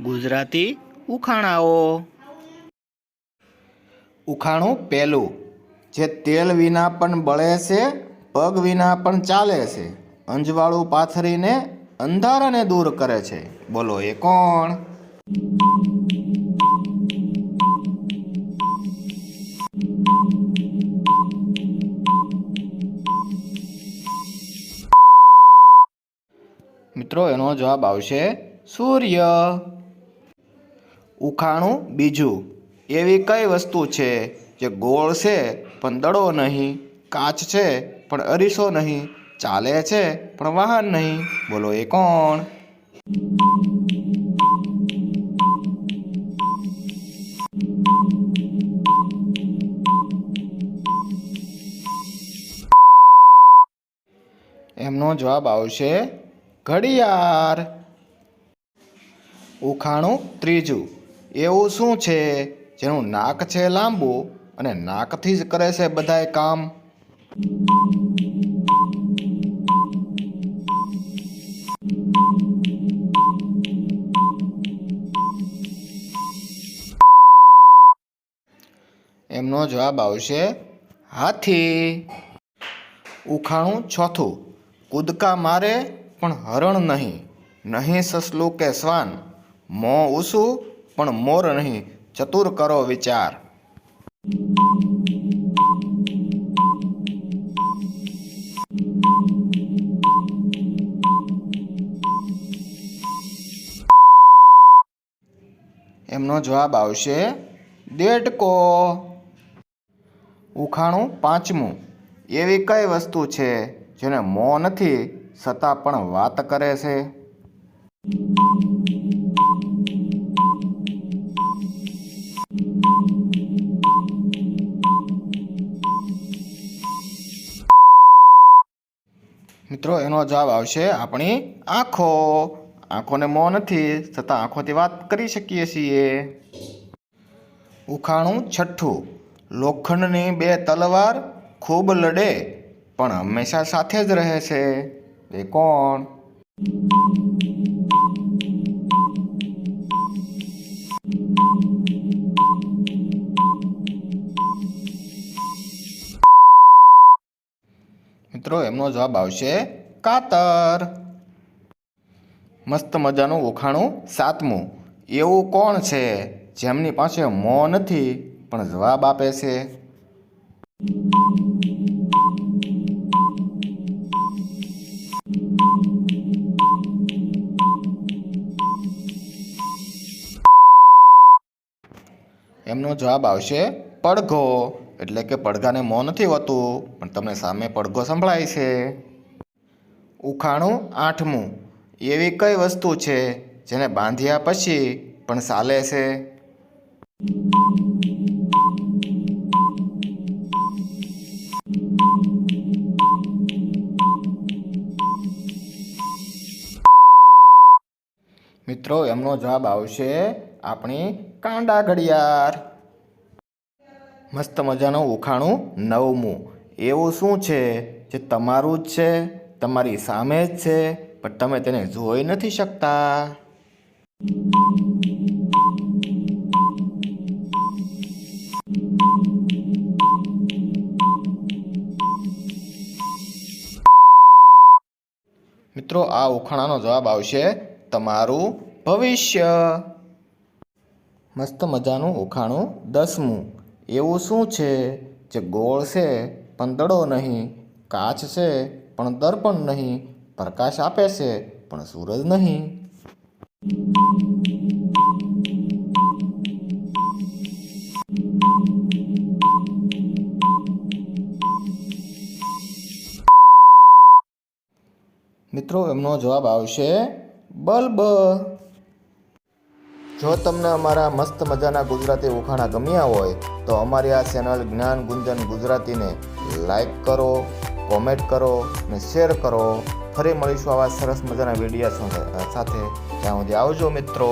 ગુજરાતી ઉખાણાઓ. ઉખાણું પહેલું, જે તેલ વિના પણ બળે છે, પગ વિના પણ ચાલે છે. અંજવાળું પાથરીને અંધારાને દૂર કરે છે. બોલો, એ કોણ? મિત્રો, એનો જવાબ આવશે સૂર્ય. ઉખાણું બીજું. એવી કઈ વસ્તુ છે જે ગોળ છે, પણ દડો નહીં, કાચ છે, પણ અરીસો નહીં, ચાલે છે, પણ વાહન નહીં? બોલો એ કોણ? એમનો જવાબ આવશે ઘડિયાળ. ઉખાણું ત્રીજું. એવું શું છે? જેનું નાક છે લાંબુ અને નાકથી જ કરે છે બધાય કામ. એમનો જવાબ આવશે, હાથી. ઉખાણું ચોથું, કૂદકા મારે પણ હરણ નહીં. નહીં સસલું કે શ્વાન. મોં ઊસું પણ મોર નહીં, ચતુર કરો વિચાર. એમનો જવાબ આવશે, દેડકો. ઉખાણું પાંચમું. એવી કઈ વસ્તુ છે જેને મોં નથી છતાં પણ વાત કરે છે? મિત્રો, એનો જવાબ આવશે આપણી આંખો. આંખોને મોં નથી, છતાં આંખોથી વાત કરી શકીએ છીએ. ઉખાણું છઠ્ઠું. લોખંડની બે તલવાર ખૂબ લડે, પણ હંમેશા સાથે જ રહે છે. એ કોણ? મિત્રો, એમનો જવાબ આવશે કાતર. મસ્ત મજાનું ઓખાણું સાતમું. એવું કોણ છે? જેમની પાસે મોં નથી, પણ જવાબ આપે છે. એમનો જવાબ આવશે પડઘો. એટલે કે પડઘાને મોં નથી હોતું, પણ તમને સામે પડઘો સંભળાય છે. ઉખાણું આઠમું. એવી કઈ વસ્તુ છે જેને બાંધ્યા પછી પણ ચાલે છે? મિત્રો, એમનો જવાબ આવશે આપણી કાંડા ઘડિયાળ. મસ્ત મજાનું ઉખાણું નવમું. એવું શું છે જે તમારું જ છે, તમારી સામે જ છે, પણ તમે તેને જોઈ નથી શકતા? મિત્રો, આ ઉખાણાનો જવાબ આવશે, તમારું ભવિષ્ય. મસ્ત મજાનું ઉખાણું દસમું. એવું શું છે જે ગોળ છે પણ દડો નહીં, કાચ છે પણ દર્પણ નહીં, પ્રકાશ આપે છે પણ સૂરજ નહીં? મિત્રો, એમનો જવાબ આવશે બલ્બ. જો તમને અમારા મસ્ત મજાના ગુજરાતી ઉખાણા ગમ્યા હોય, તો અમારી આ ચેનલ જ્ઞાન ગુંજન ગુજરાતીને લાઈક કરો કોમેન્ટ કરો અને શેર કરો. ફરી મળીશું આવા સરસ મજાના વિડીયા સાથે ત્યાં સુધી આવજો મિત્રો.